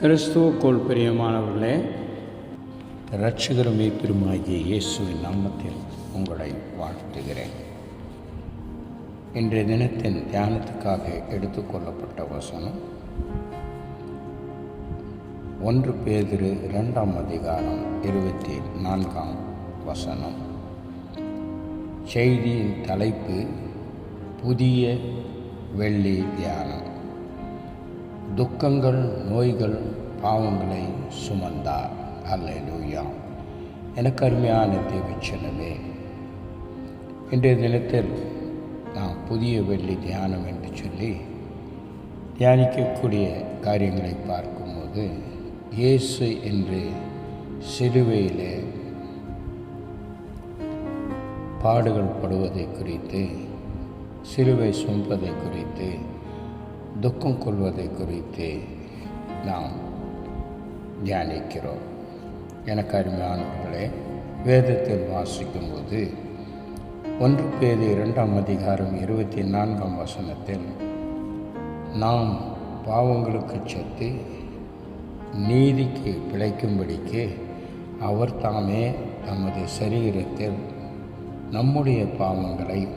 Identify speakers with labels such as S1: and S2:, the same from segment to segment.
S1: கிறிஸ்துவுக்குள் பிரியமானவர்களே இரட்சகருமே பெருமாகிய இயேசுவின் நாமத்தில் உங்களை வாழ்த்துகிறேன். இன்றைய தினத்தின் தியானத்துக்காக எடுத்துக்கொள்ளப்பட்ட வசனம் ஒன்று பேதிரு இரண்டாம் அதிகாரம் இருபத்தி நான்காம் வசனம். செய்தியின் தலைப்பு புதிய வெள்ளி தியானம். துக்கங்கள் நோய்கள் பாவங்களை சுமந்தார். அல்லேலூயா. எனக்கு அருமையான தேவச்சனமே இன்றைய தினத்தில் நாம் புதிய வெள்ளி தியானம் என்று சொல்லி தியானிக்கக்கூடிய காரியங்களை பார்க்கும்போது இயேசு என்று சிலுவையிலே பாடுகள் படுவதை குறித்து சிலுவை சுமப்பதை குறித்து துக்கம் கொள்வதை குறித்து நாம் தியானிக்கிறோம். எனக்கு அருமையானவர்களே வேதத்தில் வாசிக்கும்போது ஒன்று பேது இரண்டாம் அதிகாரம் இருபத்தி நான்காம் வசனத்தில் நாம் பாவங்களுக்கு செத்து நீதிக்கு பிழைக்கும்படிக்கு அவர் தாமே தமது சரீரத்தில் நம்முடைய பாவங்களை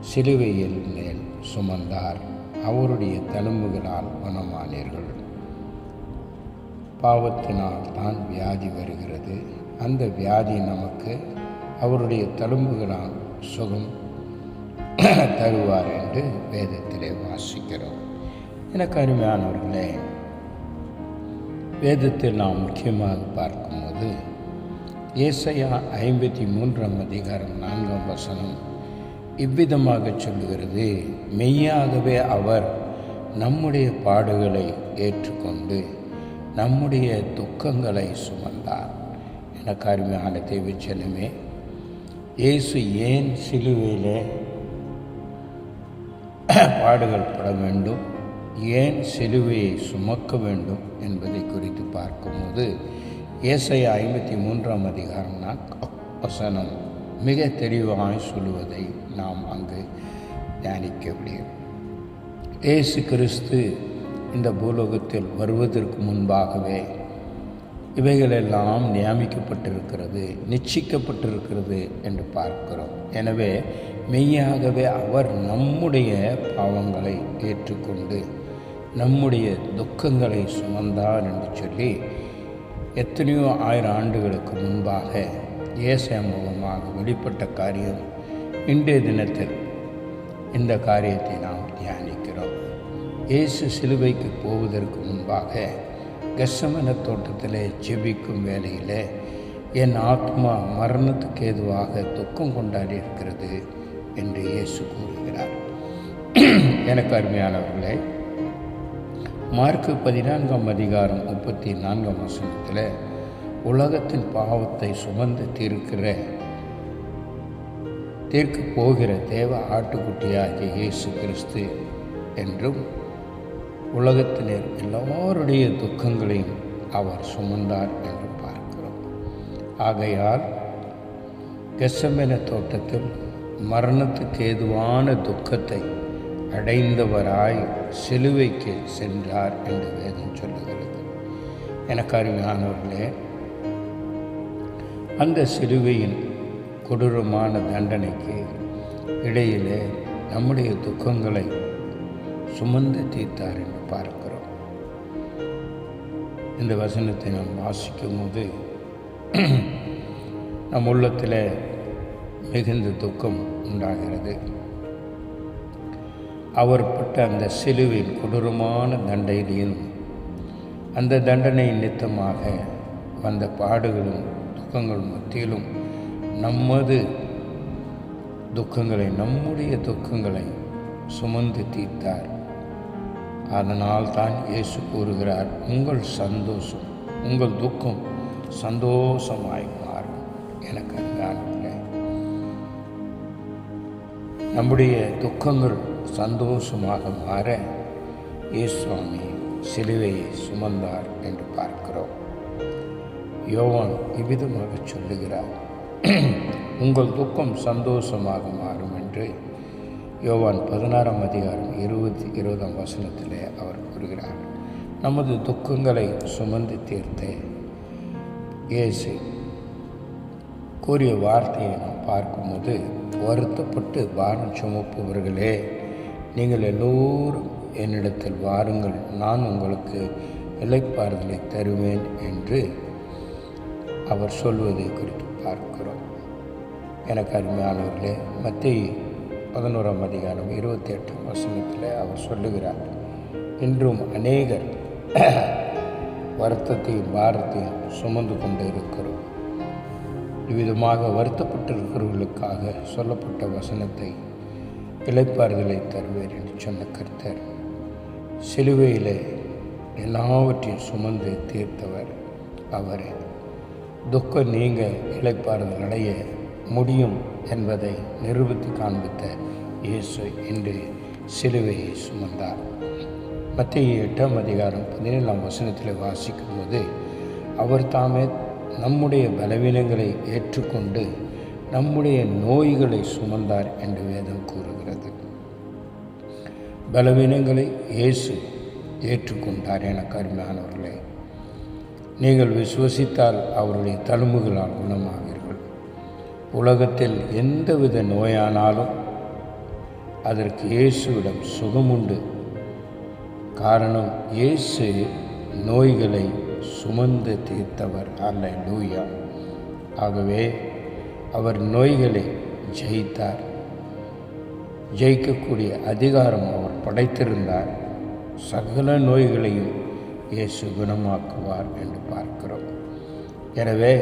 S1: சிலுவையில் மேல் சுமந்தார். அவருடைய தழும்புகளால் குணமானீர்கள் பாவத்தினால் தான் வியாதி வருகிறது. அந்த வியாதி நமக்கு அவருடைய தழும்புகளால் சுகம் தருவார் என்று வேதத்திலே வாசிக்கிறோம். எனக்கு அருமையானவர்களே வேதத்தில் நாம் முக்கியமாக பார்க்கும்போது ஏசையா ஐம்பத்தி மூன்றாம் அதிகாரம் நான்காம் வசனம் இவ்விதமாக சொல்லுகிறது. மெய்யாகவே அவர் நம்முடைய பாடுகளை ஏற்றுக்கொண்டு நம்முடைய துக்கங்களை சுமந்தார். எனக்கு அருமையான தேவச்சனமே இயேசு ஏன் சிலுவையிலே பாடுகள் பட வேண்டும்? ஏன் சிலுவையை சுமக்க வேண்டும் என்பதை குறித்து பார்க்கும்போது இயேசைய ஐம்பத்தி மூன்றாம் அதிகாரம் நான் வசனம் மிக தெளிவாய் சொல்லுவதை நாம் அங்கு தியானிக்க முடியும். இயேசு கிறிஸ்து இந்த பூலோகத்தில் வருவதற்கு முன்பாகவே இவைகளெல்லாம் நியமிக்கப்பட்டிருக்கிறது நிச்சயிக்கப்பட்டிருக்கிறது என்று பார்க்கிறோம். எனவே மெய்யாகவே அவர் நம்முடைய பாவங்களை ஏற்றுக்கொண்டு நம்முடைய துக்கங்களை சுமந்தார் என்று சொல்லி எத்தனையோ ஆயிரம் ஆண்டுகளுக்கு முன்பாக இயேசை மூலமாக வெளிப்பட்ட காரியம் இன்றைய தினத்தில் இந்த காரியத்தை நாம் தியானிக்கிறோம். இயேசு சிலுவைக்கு போவதற்கு முன்பாக கெசமன தோட்டத்தில் ஜெபிக்கும் வேலையில் என் ஆத்மா மரணத்துக்கு ஏதுவாக துக்கம் கொண்டாடி இருக்கிறது என்று இயேசு கூறுகிறார். எனக்கு அருமையானவர்களே மார்க்கு பதினான்காம் அதிகாரம் முப்பத்தி நான்காம் வசனத்தில் உலகத்தின் பாவத்தை சுமந்து தீர்க்கிற தீர்க்க போகிற தேவ ஆட்டுக்குட்டியாகிய இயேசு கிறிஸ்து என்றும் உலகத்தினர் எல்லோருடைய துக்கங்களையும் அவர் சுமந்தார் என்று பார்க்கிறோம். ஆகையால் கெசமென தோட்டத்தில் மரணத்துக்கு ஏதுவான துக்கத்தை அடைந்தவராய் சிலுவைக்கு சென்றார் என்று வேதம் சொல்லுகிறது. எனக்கு அருமையானவர்களே அந்த சிலுவையின் கொடூரமான தண்டனைக்கு இடையிலே நம்முடைய துக்கங்களை சுமந்து தீர்த்தார் என்று பார்க்கிறோம். இந்த வசனத்தை நாம் வாசிக்கும் போது நம் உள்ளத்தில் மிகுந்த துக்கம் உண்டாகிறது. அவர் பட்ட அந்த சிலுவின் கொடூரமான தண்டையிலும் அந்த தண்டனை நித்தமாக வந்த பாடுகளும் துக்கங்கள் மத்தியிலும் நமது துக்கங்களை நம்முடைய துக்கங்களை சுமந்து தீர்த்தார். அதனால் தான் இயேசு கூறுகிறார் உங்கள் சந்தோஷம் உங்கள் துக்கம் சந்தோஷமாய் மாறும் எனக்கு அன்பானவர்களே நம்முடைய துக்கங்கள் சந்தோஷமாக மாற இயேசுவாமி சிலுவையை சுமந்தார் என்று பார்க்கிறோம். யோவான் இவ்விதமாக சொல்லுகிறார். உங்கள் துக்கம் சந்தோஷமாக மாறும் என்று யோவான் பதினாறாம் அதிகாரம் இருபத்தி இருபதாம் வசனத்திலே அவர் கூறுகிறார். நமது துக்கங்களை சுமந்து தீர்த்த இயேசு கூறிய வார்த்தையை நாம் பார்க்கும்போது வருத்தப்பட்டு பாரம் சுமப்பவர்களே நீங்கள் எல்லோரும் என்னிடத்தில் வாருங்கள் நான் உங்களுக்கு இலைப்பாறுதலை தருவேன் என்று அவர் சொல்வதை குறித்து பார்க்கிறோம். எனக்கு அருமையானவர்களே மத்திய பதினோராம் அதிகாரம் இருபத்தி எட்டாம் வசனத்தில் அவர் சொல்லுகிறார் இன்றும் அநேகர் வருத்தத்தையும் பாரத்தையும் சுமந்து கொண்டு இருக்கிறோம் இவ்விதமாக வருத்தப்பட்டிருக்கிறவர்களுக்காக சொல்லப்பட்ட வசனத்தை இழைப்பாறுதலை தருவேர் என்று சொன்ன கர்த்தர். சிலுவையிலே எல்லாவற்றையும் சுமந்து தீர்த்தவர் அவரே. துக்கம் நீங்க இழைப்பாறுதல் அடைய முடியும் என்பதை நிரூபித்து காண்பித்த இயேசு இன்று சிலுவையை சுமந்தார். மத்திய எட்டாம் அதிகாரம் பதினேழாம் வசனத்தில் வாசிக்கும்போது அவர் தாமே நம்முடைய பலவீனங்களை ஏற்றுக்கொண்டு நம்முடைய நோய்களை சுமந்தார் என்று வேதம் கூறுகிறது. பலவீனங்களை இயேசு ஏற்றுக்கொண்டார் என கருமையானவர்களே நீங்கள் விசுவசித்தால் அவருடைய தழும்புகளால் குணமாவீர்கள். உலகத்தில் எந்தவித நோயானாலும் அதற்கு இயேசுவிடம் சுகமுண்டு. காரணம் இயேசு நோய்களை சுமந்து தீர்த்தவர். அல்ல லூயா ஆகவே அவர் நோய்களை ஜெயித்தார். ஜெயிக்கக்கூடிய அதிகாரம் அவர் படைத்திருந்தார். சகல நோய்களையும் இயேசு குணமாக்குவார் என்று பார்க்கிறோம். எனவே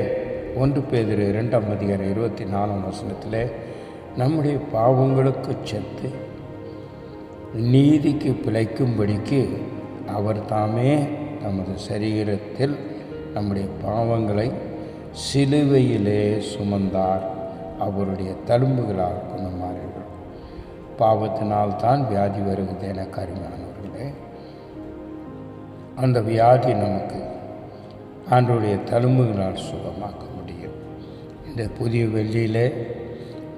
S1: ஒன்று பேதிரு இரண்டாம் அதிகாரம் இருபத்தி நாலாம் வசனத்தில் நம்முடைய பாவங்களுக்கு செத்து நீதிக்கு பிழைக்கும்படிக்கு அவர் தாமே நமது சரீரத்தில் நம்முடைய பாவங்களை சிலுவையிலே சுமந்தார். அவருடைய தழும்புகளால் குணமாறீர்கள் பாவத்தினால் தான் வியாதி வருவது என கருமையானவர்களே அந்த வியாதி நமக்கு ஆண்டோடைய தழும்புகளால் சுகமாக்க முடியும். இந்த புதிய வெள்ளியில்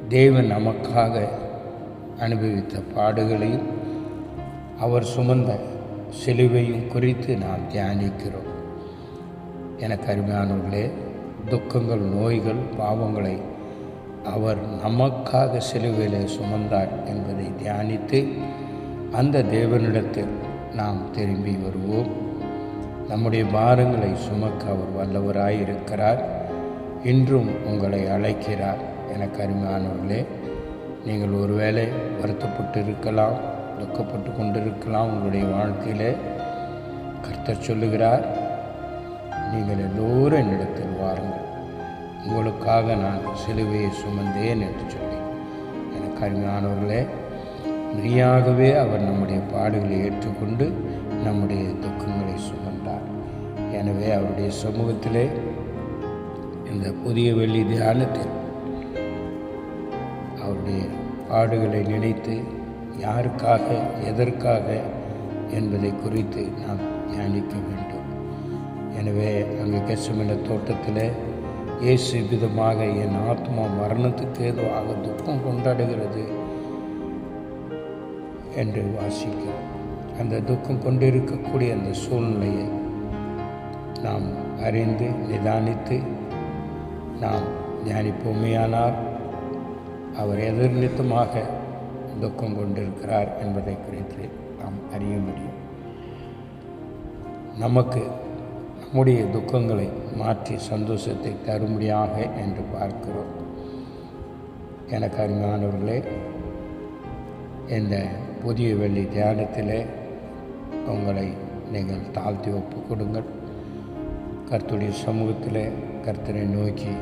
S1: தேவன் நமக்காக அனுபவித்த பாடுகளையும் அவர் சுமந்த சிலுவையும் குறித்து நாம் தியானிக்கிறோம். எனக்கு அருமையானவர்களே துக்கங்கள் நோய்கள் பாவங்களை அவர் நமக்காக சிலுவையிலே சுமந்தார் என்பதை தியானித்து அந்த தேவனிடத்தில் நாம் திரும்பி வருவோம். நம்முடைய பாரங்களை சுமக்க அவர் வல்லவராயிருக்கிறார் இன்றும் உங்களை அழைக்கிறார். என அருமையானவர்களே நீங்கள் ஒருவேளை வருத்தப்பட்டு இருக்கலாம் துக்கப்பட்டு கொண்டிருக்கலாம் உங்களுடைய வாழ்க்கையில். கர்த்தர் சொல்லுகிறார் நீங்கள் எல்லோரும் என்னிடத்தில் வாருங்கள். உங்களுக்காக நான் சிலுவையை சுமந்தேன் என்று சொல்லி. எனக்கு அருமையானவர்களே மெய்யாகவே அவர் நம்முடைய பாடுகளை ஏற்றுக்கொண்டு நம்முடைய துக்கங்கள் எனவே அவருடைய சமூகத்திலே இந்த புதிய வெள்ளி தியானத்தில் அவருடைய பாடுகளை நினைத்து யாருக்காக எதற்காக என்பதை குறித்து நாம் தியானிக்க வேண்டும். எனவே அங்கு கெசமின தோட்டத்தில் இயேசு விதமாக என் ஆத்மா மரணத்துக்கு ஏதுவாக துக்கம் கொண்டாடுகிறது என்று வாசிக்கிறோம். அந்த துக்கம் கொண்டிருக்கக்கூடிய அந்த சூழ்நிலையை நாம் அறிந்து நிதானித்து நாம் தியானிப்போமையானால் அவர் எதிர்நித்தமாக துக்கம் கொண்டிருக்கிறார் என்பதை குறித்து நாம் அறிய முடியும். நமக்கு நம்முடைய துக்கங்களை மாற்றி சந்தோஷத்தை தரும்படியாக என்று பார்க்கிறோம். எனக்கு அருமையானவர்களே இந்த புதிய வெள்ளி தியானத்தில் உங்களை நீங்கள் தாழ்த்தி ஒப்பு கொடுங்கள். கர்த்துடைய சமூகத்தில் கர்த்தரை நோக்கி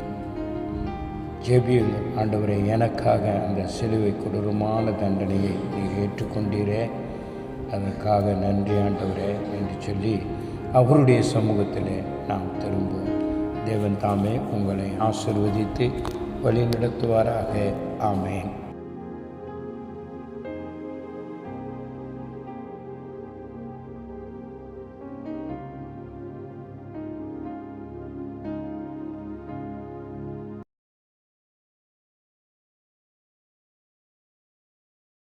S1: ஜெபியுங்கள் ஆண்டவரை எனக்காக அந்த சிலுவை கொடூரமான தண்டனையை நீங்கள் ஏற்றுக்கொண்டீரே. அதற்காக நன்றி ஆண்டவரே என்று சொல்லி அவருடைய சமூகத்தில் நாம் திரும்புவோம். தேவன் தாமே உங்களை ஆசிர்வதித்து வழி நடத்துவாராக ஆமேன்.